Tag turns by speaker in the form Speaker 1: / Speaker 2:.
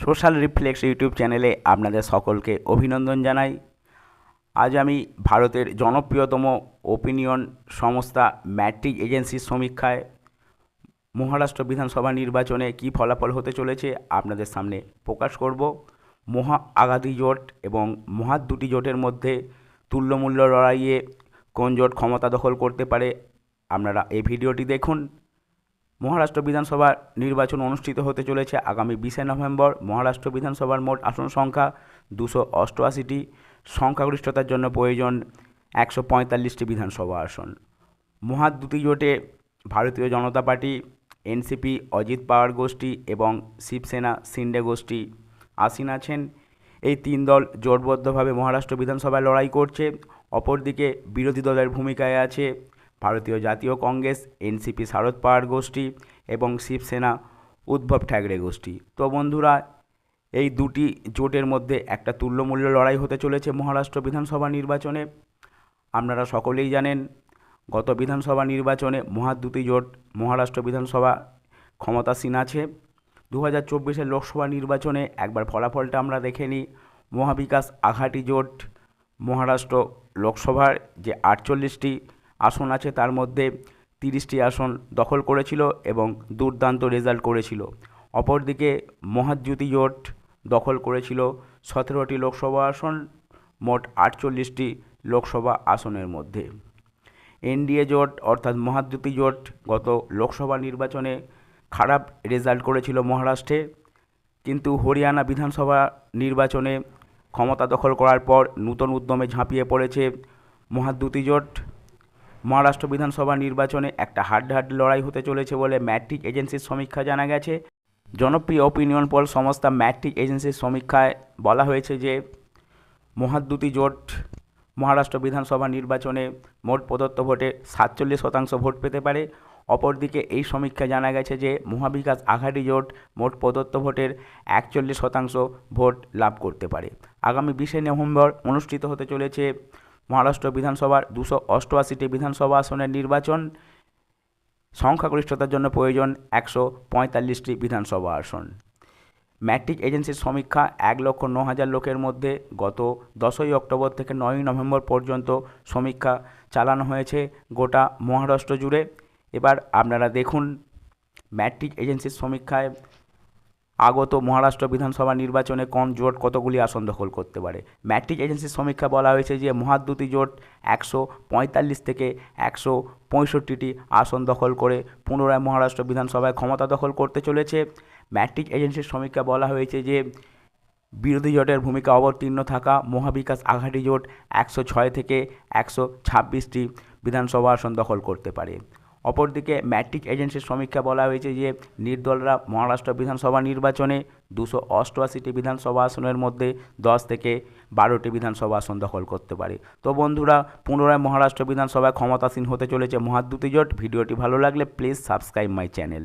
Speaker 1: Social reflex YouTube চ্যানেলে আপনাদের সকলকে অভিনন্দন জানাই। আজ আমি ভারতের জনপ্রিয়তম ওপিনিয়ন সংস্থা ম্যাট্রিক এজেন্সির সমীক্ষায় মহারাষ্ট্র বিধানসভা নির্বাচনে কী ফলাফল হতে চলেছে আপনাদের সামনে প্রকাশ করব। মহা আগাধী জোট এবং মহা দুটি জোটের মধ্যে তুল্যমূল্য লড়াইয়ে কোন জোট ক্ষমতা দখল করতে পারে আপনারা এই ভিডিওটি দেখুন। মহারাষ্ট্র বিধানসভা নির্বাচন অনুষ্ঠিত হতে চলেছে আগামী বিশে নভেম্বর। মহারাষ্ট্র বিধানসভার মোট আসন সংখ্যা দুশো অষ্টআশিটি। সংখ্যাগরিষ্ঠতার জন্য প্রয়োজন একশো পঁয়তাল্লিশটি বিধানসভা আসন। মহাদ্যুতি জোটে ভারতীয় জনতা পার্টি, এনসিপি, অজিত পাওয়ার গোষ্ঠী এবং শিবসেনা সিন্ডে গোষ্ঠী আসীন আছেন। এই তিন দল জোটবদ্ধভাবে মহারাষ্ট্র বিধানসভায় লড়াই করছে। অপরদিকে বিরোধী দলের ভূমিকায় আছে ভারতীয় জাতীয় কংগ্রেস, এনসিপি শারদ পাওয়ার গোষ্ঠী এবং শিবসেনা উদ্ভব ঠ্যাকরে গোষ্ঠী। তো বন্ধুরা, এই দুটি জোটের মধ্যে একটা তুল্যমূল্য লড়াই হতে চলেছে মহারাষ্ট্র বিধানসভা নির্বাচনে। আপনারা সকলেই জানেন, গত বিধানসভা নির্বাচনে মহাদ্যুতি জোট মহারাষ্ট্র বিধানসভা ক্ষমতাসীন আছে। দু হাজার চব্বিশের লোকসভা নির্বাচনে একবার ফলাফলটা আমরা দেখে নিই। মহাবিকাশ আঘাটি জোট মহারাষ্ট্র লোকসভার যে আটচল্লিশটি আসন আছে, তার মধ্যে তিরিশটি আসন দখল করেছিল এবং দুর্দান্ত রেজাল্ট করেছিল। অপরদিকে মহাদ্যুতি জোট দখল করেছিল সতেরোটি লোকসভা আসন, মোট আটচল্লিশটি লোকসভা আসনের মধ্যে। এনডিএ জোট অর্থাৎ মহাদ্যুতি জোট গত লোকসভা নির্বাচনে খারাপ রেজাল্ট করেছিল মহারাষ্ট্রে। কিন্তু হরিয়ানা বিধানসভা নির্বাচনে ক্ষমতা দখল করার পর নূতন উদ্যমে ঝাঁপিয়ে পড়েছে মহাদ্যুতি জোট। মহারাষ্ট্র বিধানসভা নির্বাচনে একটা হাড্ডাহাড্ডি লড়াই হতে চলেছে বলে ম্যাট্রিক এজেন্সির সমীক্ষা জানা গেছে। জনপ্রিয় অপিনিয়ন পল সংস্থা ম্যাট্রিক এজেন্সির সমীক্ষায় বলা হয়েছে যে মহাদ্যুতি জোট মহারাষ্ট্র বিধানসভা নির্বাচনে মোট প্রদত্ত ভোটে সাতচল্লিশ শতাংশ ভোট পেতে পারে। অপরদিকে এই সমীক্ষা জানা গেছে যে, মহাবিকাশ আঘাড়ি জোট মোট প্রদত্ত ভোটের একচল্লিশ শতাংশ ভোট লাভ করতে পারে। আগামী বিশে নভেম্বর অনুষ্ঠিত হতে চলেছে মহারাষ্ট্র বিধানসভার দুশো অষ্টআশিটি বিধানসভা আসনের নির্বাচন, সংখ্যাগরিষ্ঠতার জন্য প্রয়োজন একশো পঁয়তাল্লিশটি বিধানসভা আসন। ম্যাট্রিক এজেন্সির সমীক্ষা এক লক্ষ ন হাজার লোকের মধ্যে গত দশই অক্টোবর থেকে নয়ই নভেম্বর পর্যন্ত সমীক্ষা চালানো হয়েছে গোটা মহারাষ্ট্র জুড়ে। এবার আপনারা দেখুন, ম্যাট্রিক এজেন্সির সমীক্ষায় আগত মহারাষ্ট্র বিধানসভা নির্বাচনে কোন জোট কতগুলি আসন দখল করতে পারে? ম্যাট্রিক এজেন্সির সমীক্ষা বলা হয়েছে যে মহাদ্যুতি জোট একশো পঁয়তাল্লিশ থেকে একশো পঁয়ষট্টিটি আসন দখল করে পুনরায় মহারাষ্ট্র বিধানসভায় ক্ষমতা দখল করতে চলেছে। ম্যাট্রিক এজেন্সির সমীক্ষা বলা হয়েছে যে বিরোধী জোটের ভূমিকা অবতীর্ণ থাকা মহাবিকাশ আঘাটি জোট একশো ছয় থেকে একশো ছাব্বিশটি বিধানসভা আসন দখল করতে পারে। অপরদিকে ম্যাট্রিক এজেন্সির সমীক্ষা বলা হয়েছে যে নির্দলরা মহারাষ্ট্র বিধানসভা নির্বাচনে দুশো অষ্টআশিটি বিধানসভা আসনের মধ্যে দশ থেকে বারোটি বিধানসভা আসন দখল করতে পারে। তো বন্ধুরা, পুনরায় মহারাষ্ট্র বিধানসভায় ক্ষমতাসীন হতে চলেছে মহাদ্যুতি জোট। ভিডিওটি ভালো লাগলে প্লিজ সাবস্ক্রাইব মাই চ্যানেল।